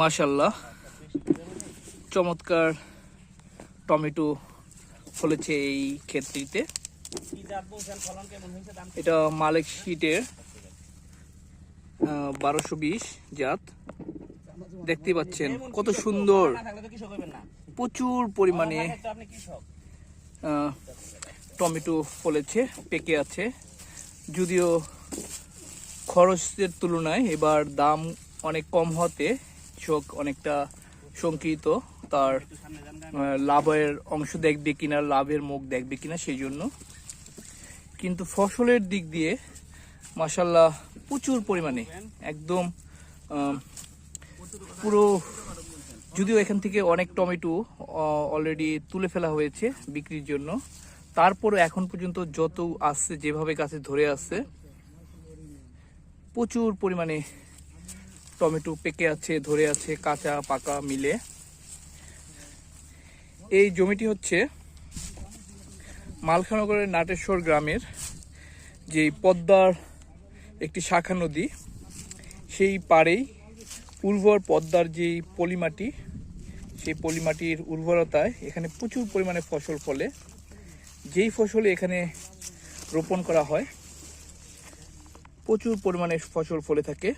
মাশাল্লাহ চমৎকার টমেটো ফলেছে এই ক্ষেত্রটিতে এটা মালিক শীটের বারোশো বিশ জাত। দেখতে পাচ্ছেন কত সুন্দর। প্রচুর পরিমাণে টমেটো ফলেছে, পেকে আছে। যদিও খরচের তুলনায় এবার দাম অনেক কম হতে কৃষক অনেকটা শঙ্কিত, তার লাভের অংশ দেখবে কিনা, লাভের মুখ দেখবে কিনা সেই জন্য কিন্তু ফসলের দিক দিয়ে মাসাল্লাহ প্রচুর পরিমাণে, একদম পুরো, যদিও এখান থেকে অনেক টমেটো অলরেডি তুলে ফেলা হয়েছে বিক্রির জন্য। তারপরে এখন পর্যন্ত যত আসছে যেভাবে গাছে ধরে আসছে প্রচুর পরিমাণে টমেটো পেকে আছে, ধরে আছে, কাঁচা, পাকা, মিলে। এই জমিটি হচ্ছে মালখানগরের নাটেশ্বর গ্রামের যে পদ্মার একটি শাখা নদী, সেই পাড়েই উর্বর পদ্মার যে পলিমাটি, সেই পলিমাটির উর্বরতায় এখানে প্রচুর পরিমাণে ফসল ফলে। যেই ফসল এখানে রোপণ করা হয়, প্রচুর পরিমাণে ফসল ফলে থাকে।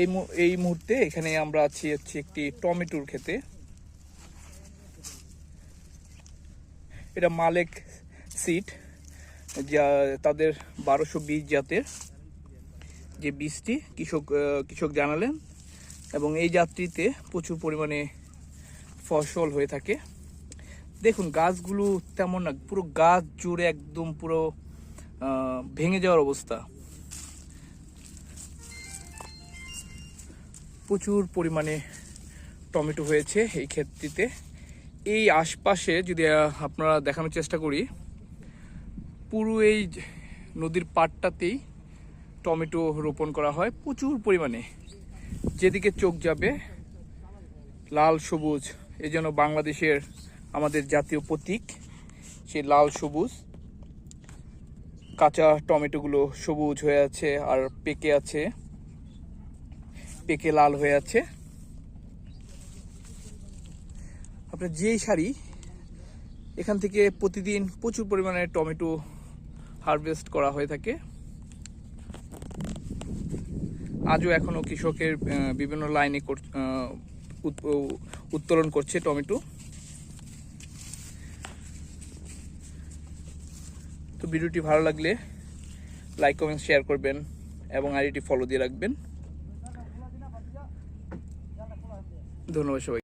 এই এই মুহূর্তে এখানে আমরা আছি হচ্ছে একটি টমেটোর ক্ষেতে। এটা মালেক সিট যা তাদের বারোশো বীজ জাতের যে বীজটি, কৃষক কৃষক জানালেন। এবং এই জাতটিতে প্রচুর পরিমাণে ফসল হয়ে থাকে। দেখুন, গাছগুলো তেমন না, পুরো গাছ জুড়ে একদম পুরো ভেঙে যাওয়ার অবস্থা। প্রচুর পরিমাণে টমেটো হয়েছে এই ক্ষেত্রটিতে। এই আশপাশে যদি আপনারা দেখানোর চেষ্টা করি, পুরো এই নদীর পাড়টাতেই টমেটো রোপণ করা হয় প্রচুর পরিমাণে। যেদিকে চোখ যাবে, লাল সবুজ এই যেন বাংলাদেশের আমাদের জাতীয় প্রতীক, সেই লাল সবুজ। কাঁচা টমেটোগুলো সবুজ হয়ে আছে আর পেকে আছে। পেকে লাল হয়ে আছে। আপনার যেই শাড়ি, এখান থেকে প্রতিদিন প্রচুর পরিমাণে টমেটো হারভেস্ট করা হয়ে থাকে। আজও এখনও কৃষকের বিভিন্ন লাইনে উত্তোলন করছে টমেটো। তো ভিডিওটি ভালো লাগলে লাইক, কমেন্ট, শেয়ার করবেন এবং আইডিটি ফলো দিয়ে রাখবেন। ধন্যবাদ সবাই